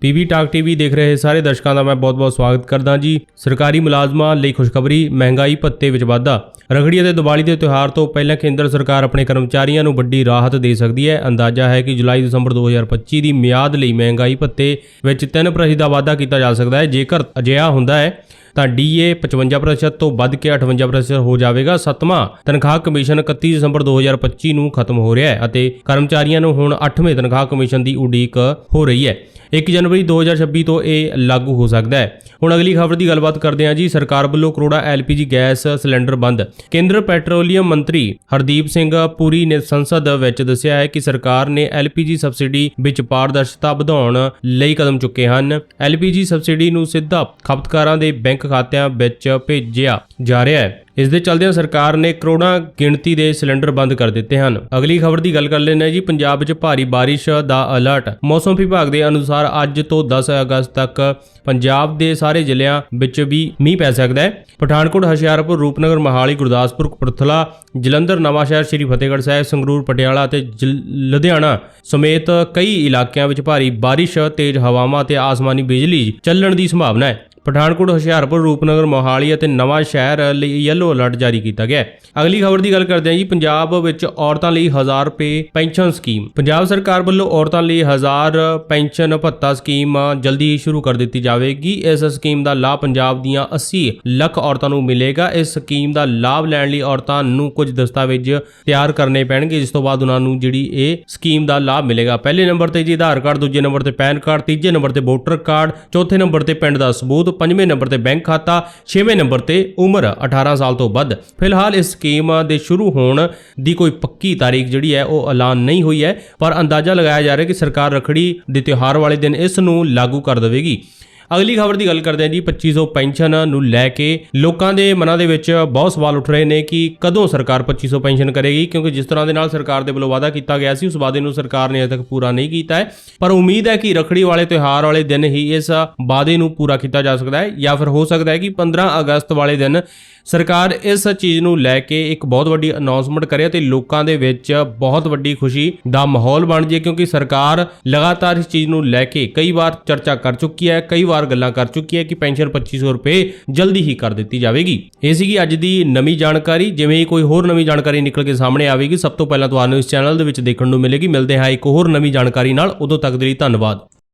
PB talk TV ਦੇਖ ਰਹੇ ਸਾਰੇ ਦਰਸ਼ਕਾਂ ਦਾ ਮੈਂ ਬਹੁਤ-ਬਹੁਤ ਸਵਾਗਤ ਕਰਦਾ ਜੀ। ਸਰਕਾਰੀ ਮੁਲਾਜ਼ਮਾਂ ਲਈ ਖੁਸ਼ਖਬਰੀ, ਮਹਿੰਗਾਈ ਭੱਤੇ ਵਿੱਚ ਵਾਧਾ। ਰਖੜੀ ਅਤੇ ਦੀਵਾਲੀ ਦੇ ਤਿਉਹਾਰ ਤੋਂ ਪਹਿਲਾਂ ਕੇਂਦਰ ਸਰਕਾਰ ਆਪਣੇ ਕਰਮਚਾਰੀਆਂ ਨੂੰ ਵੱਡੀ ਰਾਹਤ ਦੇ ਸਕਦੀ ਹੈ। ਅੰਦਾਜ਼ਾ ਹੈ ਕਿ ਜੁਲਾਈ ਦਸੰਬਰ 2025 ਦੀ ਮਿਆਦ ਲਈ ਮਹਿੰਗਾਈ ਭੱਤੇ ਵਿੱਚ 3% ਦਾ ਵਾਧਾ ਕੀਤਾ ਜਾ ਸਕਦਾ ਹੈ। ਜੇਕਰ ਅਜਿਹਾ ਹੁੰਦਾ ਹੈ ਤਾਂ ਡੀਏ 55% ਤੋਂ ਵੱਧ ਕੇ 58% ਹੋ ਜਾਵੇਗਾ। ਸੱਤਵਾਂ, ਤਨਖਾਹ ਕਮਿਸ਼ਨ 31 ਦਸੰਬਰ 2025 ਨੂੰ ਖਤਮ ਹੋ ਰਿਹਾ ਹੈ ਅਤੇ ਕਰਮਚਾਰੀਆਂ ਨੂੰ ਹੁਣ 8ਵੇਂ ਤਨਖਾਹ ਕਮਿਸ਼ਨ ਦੀ ਉਡੀਕ ਹੋ ਰਹੀ ਹੈ। 1 ਜਨਵਰੀ 2026 ਤੋਂ ਇਹ ਲਾਗੂ ਹੋ ਸਕਦਾ ਹੈ। ਹੁਣ ਅਗਲੀ ਖਬਰ ਦੀ ਗੱਲਬਾਤ ਕਰਦੇ ਹਾਂ ਜੀ। ਸਰਕਾਰ ਵੱਲੋਂ ਕਰੋੜਾ ਐਲਪੀਜੀ ਗੈਸ ਸਿਲੰਡਰ ਬੰਦ। ਕੇਂਦਰ ਪੈਟਰੋਲੀਅਮ ਮੰਤਰੀ ਹਰਦੀਪ ਸਿੰਘ ਪੁਰੀ ਨੇ ਸੰਸਦ ਵਿੱਚ ਦੱਸਿਆ ਹੈ ਕਿ ਸਰਕਾਰ ਨੇ ਐਲਪੀਜੀ ਸਬਸਿਡੀ ਵਿੱਚ ਪਾਰਦਰਸ਼ਤਾ ਵਧਾਉਣ ਲਈ ਕਦਮ ਚੁੱਕੇ ਹਨ। ਐਲਪੀਜੀ ਸਬਸਿਡੀ ਨੂੰ ਸਿੱਧਾ ਖਪਤਕਾਰਾਂ ਦੇ ਬੈਂਕ ਖਾਤਿਆਂ ਵਿੱਚ ਭੇਜਿਆ ਜਾ ਰਿਹਾ ਹੈ। ਇਸ ਦੇ ਚਲਦਿਆਂ ਸਰਕਾਰ ਨੇ ਕਰੋੜਾਂ ਗਿਣਤੀ ਦੇ ਸਿਲੰਡਰ ਬੰਦ ਕਰ ਦਿੱਤੇ ਹਨ। ਅਗਲੀ ਖਬਰ ਦੀ ਗੱਲ ਕਰ ਲੈਂਦੇ ਜੀ। ਪੰਜਾਬ ਵਿੱਚ ਭਾਰੀ ਬਾਰਿਸ਼ ਦਾ ਅਲਰਟ। ਮੌਸਮ ਵਿਭਾਗ ਦੇ ਅਨੁਸਾਰ ਅੱਜ ਤੋਂ 10 ਅਗਸਤ ਤੱਕ ਪੰਜਾਬ ਦੇ ਸਾਰੇ ਜ਼ਿਲ੍ਹਿਆਂ ਵਿੱਚ ਵੀ ਮੀਂਹ ਪੈ ਸਕਦਾ ਹੈ। ਪਠਾਨਕੋਟ, ਹੁਸ਼ਿਆਰਪੁਰ, ਰੂਪਨਗਰ, ਮਹਾਲੀ, ਗੁਰਦਾਸਪੁਰ, ਕਪੂਰਥਲਾ, ਜਲੰਧਰ ਨਵਾਂਸ਼ਹਿਰ ਸ੍ਰੀ ਫਤਿਹਗੜ੍ਹ ਸਾਹਿਬ, ਸੰਗਰੂਰ, ਪਟਿਆਲਾ ਅਤੇ ਜਲ- ਲੁਧਿਆਣਾ ਸਮੇਤ ਕਈ ਇਲਾਕਿਆਂ ਵਿੱਚ ਭਾਰੀ ਬਾਰਿਸ਼, ਤੇਜ਼ ਹਵਾਵਾਂ ਅਤੇ ਆਸਮਾਨੀ ਬਿਜਲੀ ਚੱਲਣ ਦੀ ਸੰਭਾਵਨਾ ਹੈ। ਪਠਾਨਕੋਟ, ਹੁਸ਼ਿਆਰਪੁਰ, ਰੂਪਨਗਰ, ਮੋਹਾਲੀ ਅਤੇ ਨਵਾਂ ਸ਼ਹਿਰ ਲਈ ਯੈਲੋ ਅਲਰਟ ਜਾਰੀ ਕੀਤਾ ਗਿਆ ਹੈ। ਅਗਲੀ ਖਬਰ ਦੀ ਗੱਲ ਕਰਦੇ ਹਾਂ ਜੀ, ਪੰਜਾਬ ਵਿੱਚ ਔਰਤਾਂ ਲਈ 1000 ਰੁਪਏ ਪੈਨਸ਼ਨ ਸਕੀਮ। ਪੰਜਾਬ ਸਰਕਾਰ ਵੱਲੋਂ ਔਰਤਾਂ ਲਈ 1000 ਪੈਨਸ਼ਨ ਭੱਤਾ ਸਕੀਮ ਜਲਦੀ ਹੀ ਸ਼ੁਰੂ ਕਰ ਦਿੱਤੀ ਜਾਵੇਗੀ। ਇਸ ਸਕੀਮ ਦਾ ਲਾਭ ਪੰਜਾਬ ਦੀਆਂ 80 ਲੱਖ ਔਰਤਾਂ ਨੂੰ ਮਿਲੇਗਾ। ਇਸ ਸਕੀਮ ਦਾ ਲਾਭ ਲੈਣ ਲਈ ਔਰਤਾਂ ਨੂੰ ਕੁਝ ਦਸਤਾਵੇਜ਼ ਤਿਆਰ ਕਰਨੇ ਪੈਣਗੇ, ਜਿਸ ਤੋਂ ਬਾਅਦ ਉਹਨਾਂ ਨੂੰ ਜਿਹੜੀ ਇਹ ਸਕੀਮ ਦਾ ਲਾਭ ਮਿਲੇਗਾ। ਪਹਿਲੇ ਨੰਬਰ ਤੇ ਜੀ, ਆਧਾਰ ਕਾਰਡ, ਦੂਜੇ ਨੰਬਰ ਤੇ ਪੈਨ ਕਾਰਡ, ਤੀਜੇ ਨੰਬਰ ਤੇ ਵੋਟਰ ਕਾਰਡ, ਚੌਥੇ ਨੰਬਰ ਤੇ ਪਿੰਡ ਦਾ ਸਬੂਤ ਪੰਜਵੇਂ ਨੰਬਰ ਤੇ ਬੈਂਕ ਖਾਤਾ, ਛੇਵੇਂ ਨੰਬਰ ਤੇ ਉਮਰ 18 ਸਾਲ ਤੋਂ ਵੱਧ। ਫਿਲਹਾਲ ਇਸ ਸਕੀਮ ਦੇ ਸ਼ੁਰੂ ਹੋਣ ਦੀ ਕੋਈ ਪੱਕੀ ਤਾਰੀਖ ਜਿਹੜੀ ਹੈ, ਉਹ ਐਲਾਨ ਨਹੀਂ ਹੋਈ ਹੈ, ਪਰ ਅੰਦਾਜ਼ਾ ਲਗਾਇਆ ਜਾ ਰਿਹਾ ਕਿ ਸਰਕਾਰ ਰਖੜੀ ਦੇ ਤਿਉਹਾਰ ਵਾਲੇ ਦਿਨ ਇਸ ਨੂੰ ਲਾਗੂ ਕਰ ਦੇਵੇਗੀ। ਅਗਲੀ ਖਬਰ ਦੀ ਗੱਲ ਕਰਦੇ ਹਾਂ ਜੀ 2500 ਪੈਨਸ਼ਨ ਨੂੰ ਲੈ ਕੇ ਲੋਕਾਂ ਦੇ ਮਨਾਂ ਦੇ ਵਿੱਚ ਬਹੁਤ ਸਵਾਲ ਉੱਠ ਰਹੇ ਨੇ ਕਿ ਕਦੋਂ ਸਰਕਾਰ 2500 ਪੈਨਸ਼ਨ ਕਰੇਗੀ, ਕਿਉਂਕਿ ਜਿਸ ਤਰ੍ਹਾਂ ਦੇ ਨਾਲ ਸਰਕਾਰ ਦੇ ਵੱਲੋਂ ਵਾਅਦਾ ਕੀਤਾ ਗਿਆ ਸੀ, ਉਸ ਵਾਅਦੇ ਨੂੰ ਸਰਕਾਰ ਨੇ ਅਜੇ ਤੱਕ ਪੂਰਾ ਨਹੀਂ ਕੀਤਾ ਹੈ। ਪਰ ਉਮੀਦ ਹੈ ਕਿ ਰਖੜੀ ਵਾਲੇ ਤਿਉਹਾਰ ਵਾਲੇ ਦਿਨ ਹੀ ਇਸ ਵਾਅਦੇ ਨੂੰ ਪੂਰਾ ਕੀਤਾ ਜਾ ਸਕਦਾ ਹੈ, ਜਾਂ ਫਿਰ ਹੋ ਸਕਦਾ ਹੈ ਕਿ 15 ਅਗਸਤ ਵਾਲੇ ਦਿਨ ਸਰਕਾਰ ਇਸ ਚੀਜ਼ ਨੂੰ ਲੈ ਕੇ ਇੱਕ ਬਹੁਤ ਵੱਡੀ ਅਨਾਉਂਸਮੈਂਟ ਕਰੇ ਤੇ ਲੋਕਾਂ ਦੇ ਵਿੱਚ ਬਹੁਤ ਵੱਡੀ ਖੁਸ਼ੀ ਦਾ ਮਾਹੌਲ ਬਣ ਜੇ ਕਿਉਂਕਿ ਸਰਕਾਰ ਲਗਾਤਾਰ ਇਸ ਚੀਜ਼ ਨੂੰ ਲੈ ਕੇ ਕਈ ਵਾਰ ਚਰਚਾ ਕਰ ਚੁੱਕੀ ਹੈ, ਕਈ ਵਾਰ ਗੱਲਾਂ ਕਰ ਚੁੱਕੀ ਹੈ ਕਿ ਪੈਨਸ਼ਨ 2500 ਰੁਪਏ ਜਲਦੀ ਹੀ ਕਰ ਦਿੱਤੀ ਜਾਵੇਗੀ। ਇਹ ਸੀਗੀ ਅੱਜ ਦੀ ਨਵੀਂ ਜਾਣਕਾਰੀ। ਜਿਵੇਂ ਹੀ ਕੋਈ ਹੋਰ ਨਵੀਂ ਜਾਣਕਾਰੀ ਨਿਕਲ ਕੇ ਸਾਹਮਣੇ ਆਵੇਗੀ, ਸਭ ਤੋਂ ਪਹਿਲਾਂ ਤੁਹਾਨੂੰ ਇਸ ਚੈਨਲ ਦੇ ਵਿੱਚ ਦੇਖਣ ਨੂੰ ਮਿਲੇਗੀ। ਮਿਲਦੇ ਹਾਂ ਇੱਕ ਹੋਰ ਨਵੀਂ ਜਾਣਕਾਰੀ ਨਾਲ। ਉਦੋਂ ਤੱਕ ਦੇ ਲਈ ਧੰਨਵਾਦ।